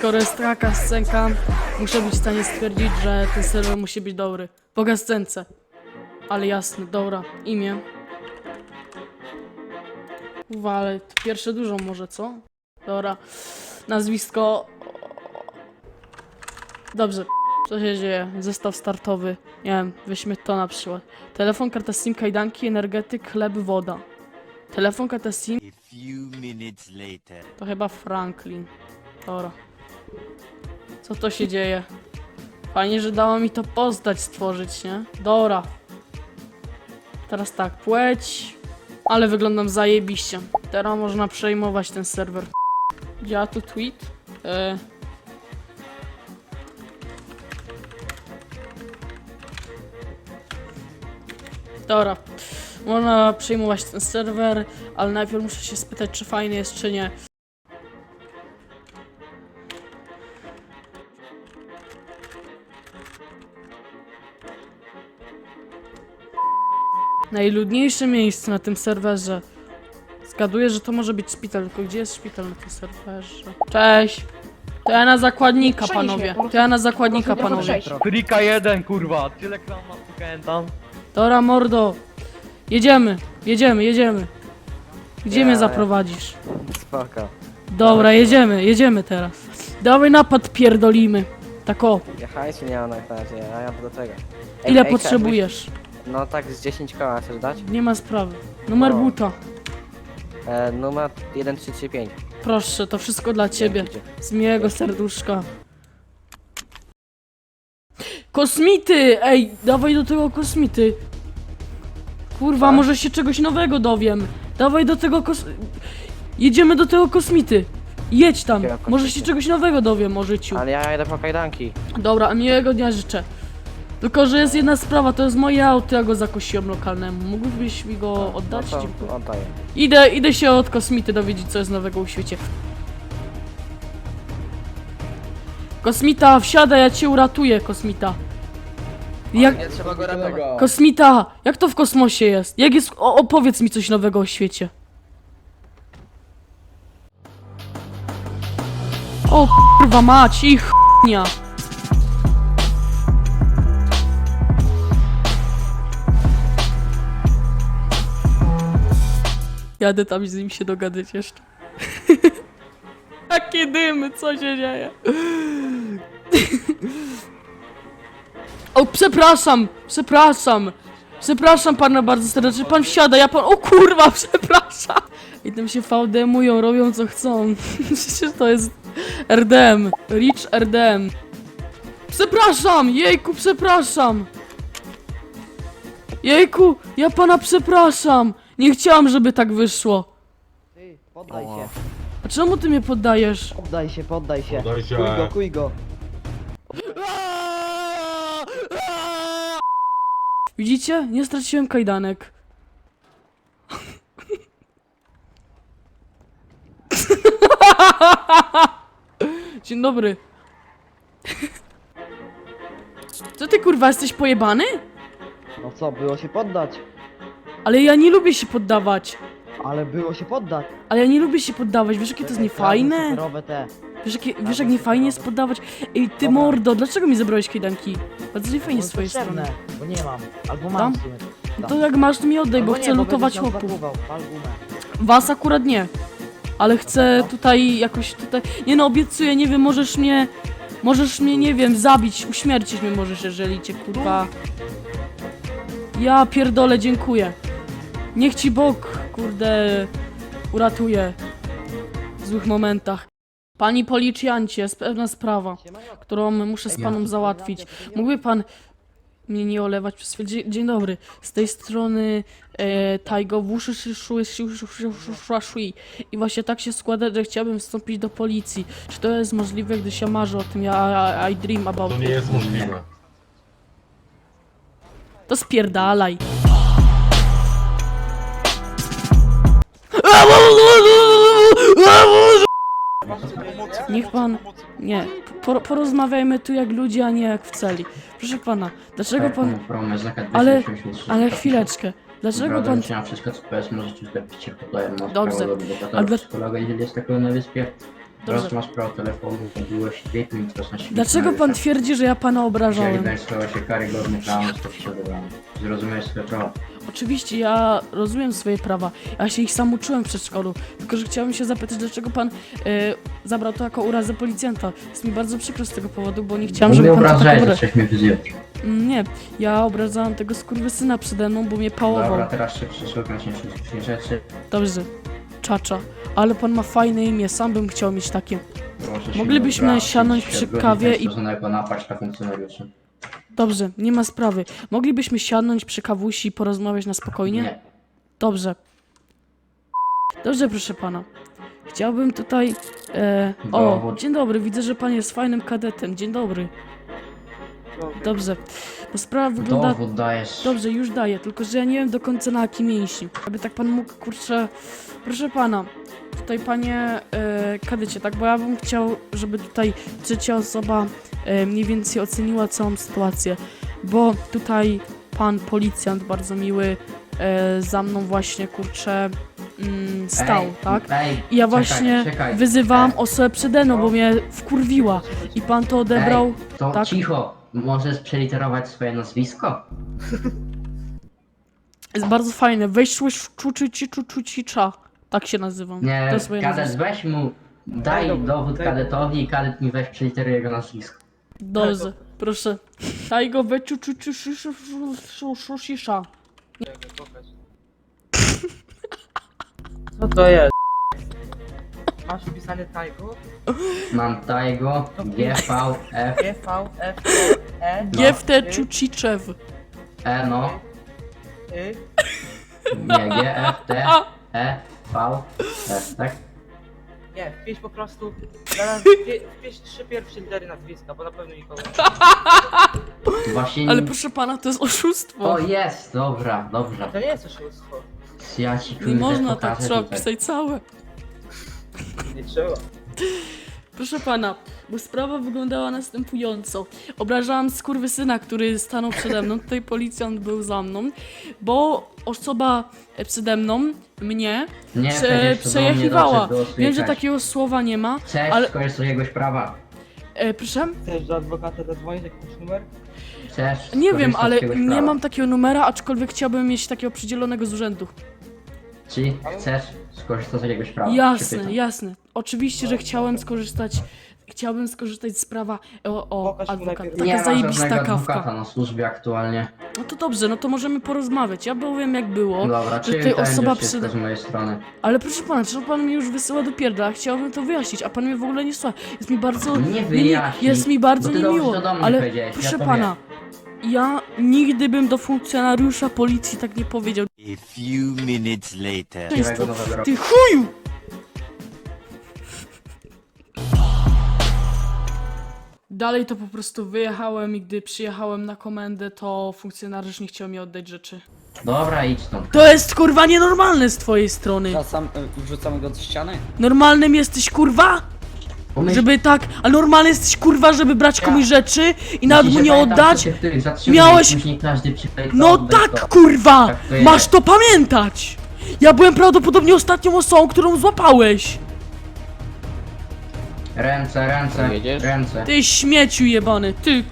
skoro jest taka scenka, muszę być w stanie stwierdzić, że ten serwer musi być dobry. Po scence. Ale jasne, dobra. Imię. Uwa, ale to pierwsze dużo może, co? Dobra. Nazwisko. Dobrze. Co się dzieje? Zestaw startowy. Nie wiem, weźmy to na przykład. Telefon, karta SIM, kajdanki, energetyk, chleb, woda. Telefon, karta SIM, to chyba Franklin. Dobra. Co to się dzieje? Fajnie, że dało mi to postać stworzyć, nie? Dobra. Teraz tak, płeć. Ale wyglądam zajebiście. Teraz można przejmować ten serwer. Działa tu tweet? E... Dobra. Można przejmować ten serwer, ale najpierw muszę się spytać, czy fajny jest, czy nie. Najludniejsze miejsce na tym serwerze. Zgaduję, że to może być szpital, tylko gdzie jest szpital na tym serwerze? Cześć! To ja na zakładnika, panowie. po prostu- To ja na zakładnika, po prostu panowie. przejść. Klika jeden, kurwa, tyle klam mam tam. Dobra, mordo. Jedziemy, jedziemy, jedziemy. Gdzie mnie ja. zaprowadzisz? Spoko. Dobra, jedziemy, jedziemy teraz. Dawaj napad pierdolimy. Tak o, mam na razie, a ja do tego. ile ej, potrzebujesz? No tak z 10 koła chcesz dać? Nie ma sprawy. Numer O. buta. E, numer 1335. Proszę, to wszystko dla ciebie. Dzięki. Z miłego serduszka. Kosmity! Ej, dawaj do tego kosmity. Kurwa, Tak? może się czegoś nowego dowiem. Dawaj do tego kos... Jedziemy do tego kosmity. Jedź tam. Może się czegoś nowego dowiem o życiu. Ale ja jedę po kajdanki. Dobra, miłego dnia życzę. Tylko, że jest jedna sprawa, to jest moje auto, ja go zakosiłem lokalnemu. Mógłbyś mi go oddać? No Dziękuję. to oddaję. Idę, idę się od kosmity dowiedzieć, co jest nowego u świecie. Kosmita, wsiadaj, ja cię uratuję, kosmita. Jak, Nie trzeba go ratować. kosmita, jak to w kosmosie jest? Jak jest, o, opowiedz mi coś nowego o świecie. O kurwa mać, ich chnia. Jadę tam z nim się dogadać jeszcze. Jakie dymy, co się dzieje? o, przepraszam, przepraszam. Przepraszam pana bardzo serdecznie, pan wsiada, ja pan... O kurwa, przepraszam. I tym się VDM-ują, robią co chcą. Przecież to jest RDM, Rich RDM. Przepraszam, jejku, przepraszam. Jejku, ja pana przepraszam. Nie chciałam, żeby tak wyszło. Ty, poddaj się, A czemu ty mnie poddajesz? poddaj się, poddaj się. Poddaj się. Kuj go, kuj go. Widzicie? Nie straciłem kajdanek. Dzień dobry. Co ty kurwa, jesteś pojebany? No co, było się poddać. Ale ja nie lubię się poddawać. Ale było się poddać. Ale ja nie lubię się poddawać, wiesz jakie to jest niefajne? Superowe te. Wiesz, jakie, wiesz jak niefajnie jest poddawać? Ej, ty Dobra. mordo, dlaczego mi zabrałeś kajdanki? Bardzo niefajnie z twojej strony. Bo nie mam. Albo mam w sumie. No to jak masz, to mi oddaj, bo Albo chcę nie, lutować nam chłopów. Was akurat nie. Ale chcę tutaj jakoś tutaj. Nie no, obiecuję, nie wiem, możesz mnie. Możesz mnie, nie wiem, zabić, uśmiercić mnie możesz, jeżeli cię kurwa. Ja pierdolę, dziękuję. Niech ci Bóg, kurde, uratuje w złych momentach. Pani policjancie, jest pewna sprawa, którą muszę z panem załatwić. Mógłby pan mnie nie olewać przez chwilę? Dzień, dzień dobry, z tej strony e, Tajgo Wuszy. I właśnie tak się składa, że chciałbym wstąpić do policji. Czy to jest możliwe, gdy się marzę o tym? Ja I, I dream about To it. nie jest możliwe. To spierdalaj. Niech pan. Nie, por, porozmawiajmy tu jak ludzie, a nie jak w celi. Proszę pana, dlaczego pan. Ale- Ale chwileczkę. Dlaczego pan. wszystko co powiesz, możecie sklepić się Dobrze. sprawę do A adwokata, dla- psychologa, jeżeli jest takiego na wyspie. Dobrze. Teraz masz prawo telefonu, i teraz na świecie. Dlaczego pan twierdzi, że ja pana Jeżeli obrażałem? będziesz stała się karygodny to. Zrozumiałeś swoje prawo. Oczywiście, ja rozumiem swoje prawa. Ja się ich sam uczyłem w przedszkolu. Tylko, że chciałbym się zapytać, dlaczego pan e, zabrał to jako urazę policjanta. Jest mi bardzo przykro z tego powodu, bo nie chciałam, żeby pan to tak zacząłeś mnie wyzywać. Nie, ja obrażałam tego skurwysyna przede mną, bo mnie pałował. Dobra, teraz się wszystkich rzeczy. Dobrze, czacza. Ale pan ma fajne imię, sam bym chciał mieć takie. Proszę się Moglibyśmy siadać przy kawie i- stosunek napaść na funkcjonariuszy. Dobrze, nie ma sprawy. Moglibyśmy siadnąć przy kawusi i porozmawiać na spokojnie? Nie. Dobrze. Dobrze, proszę pana. Chciałbym tutaj. E, o, Dowód. dzień dobry, widzę, że pan jest fajnym kadetem. Dzień dobry. Dobrze. Bo sprawa wygląda. Dowód dajesz. Dobrze, już daję, tylko że ja nie wiem do końca na jaki mięśni. Aby tak pan mógł, kurczę. Proszę pana, tutaj panie e, kadecie, tak? Bo ja bym chciał, żeby tutaj trzecia osoba e, mniej więcej oceniła całą sytuację. Bo tutaj pan policjant bardzo miły e, za mną właśnie, kurczę, mm, stał, Ej, tak? Ej, I ja czekaj, właśnie czekaj. wyzywałam Ej, osobę przede mną, bo mnie wkurwiła. I pan to odebrał. Ej, to tak? cicho. Możesz przeliterować swoje nazwisko? Jest bardzo fajne. Wejściłeś w czuczyci czuczucicza. Tak się nazywam. to Nie, jest moje kadet nazwisko. weź mu, daj dowód, dowód daj kadetowi i kadet mi weź przeliteruje jego nazwisko. Dobrze, proszę. Daj go we czuczycisza. Co to jest? Masz wpisany tajgu? Mam Taigo, GV, F, G, V, F, E, Giefte czuciczew. E, no, Y, nie, G, F, T, E, V, F, tak? nie, wpisz po prostu, zaraz wpi- wpisz trzy pierwsze litery nazwiska, bo na pewno nikogo nie Właśnie Ale proszę pana, to jest oszustwo. O, jest, dobra, dobrze. To nie jest oszustwo. Ja ci Nie kurde można tak, pokażę trzeba tutaj. pisać całe. Nie trzeba. Proszę pana, bo sprawa wyglądała następująco. Obrażałam skurwysyna, który stanął przede mną, tutaj policjant był za mną, bo osoba przede mną, mnie, Nie, prze, przecież to do mnie przejechiwała. doszedł, było Wiem, że takiego słowa nie ma. Chcesz ale- skorzystać z prawa? E, proszę? Chcesz do adwokata zadzwonić jakiś numer? Chcesz Nie wiem, z ale jakiegoś nie prawa? mam takiego numera, aczkolwiek chciałbym mieć takiego przydzielonego z urzędu. Czy chcesz skorzystać z jakiegoś prawa? Się Jasne, pytam. jasne. Oczywiście, że chciałem skorzystać. Chciałbym skorzystać z prawa o, o Pokaż mu adwokat. najpierw- Taka Nie ma zajebista żadnego kawka. adwokata na służbie aktualnie. No to dobrze, no to możemy porozmawiać. Ja powiem jak było. Dobra, że czyli to osoba przyda- z mojej strony. Ale proszę pana, czy pan mnie już wysyła do pierdla? Chciałbym to wyjaśnić, a pan mnie w ogóle nie słucha. Jest mi bardzo. Nie wyjaśnij, Jest mi bardzo bo ty dobrze niemiło. to do mnie Ale powiedziałeś, proszę ja to pana, ja nigdy bym do funkcjonariusza policji tak nie powiedział. A few minutes later. Roku. Ty chuju! Dalej to po prostu wyjechałem i gdy przyjechałem na komendę, to funkcjonariusz nie chciał mi oddać rzeczy. Dobra, idź stąd. To jest kurwa nienormalne z twojej strony. Wracam, y, wrzucamy go do ściany? Normalnym jesteś kurwa? Pomyśl, Żeby tak, a normalny jesteś kurwa, żeby brać komuś rzeczy i nawet mu nie pamiętam, oddać? co się wtedy zatrzymuje, Miałeś- Później każdy No oddaj tak to. kurwa! Tak to jest. Masz to pamiętać! Ja byłem prawdopodobnie ostatnią osobą, którą złapałeś! Ręce, ręce, Jedziesz? ręce. Ty śmieciu jebany, ty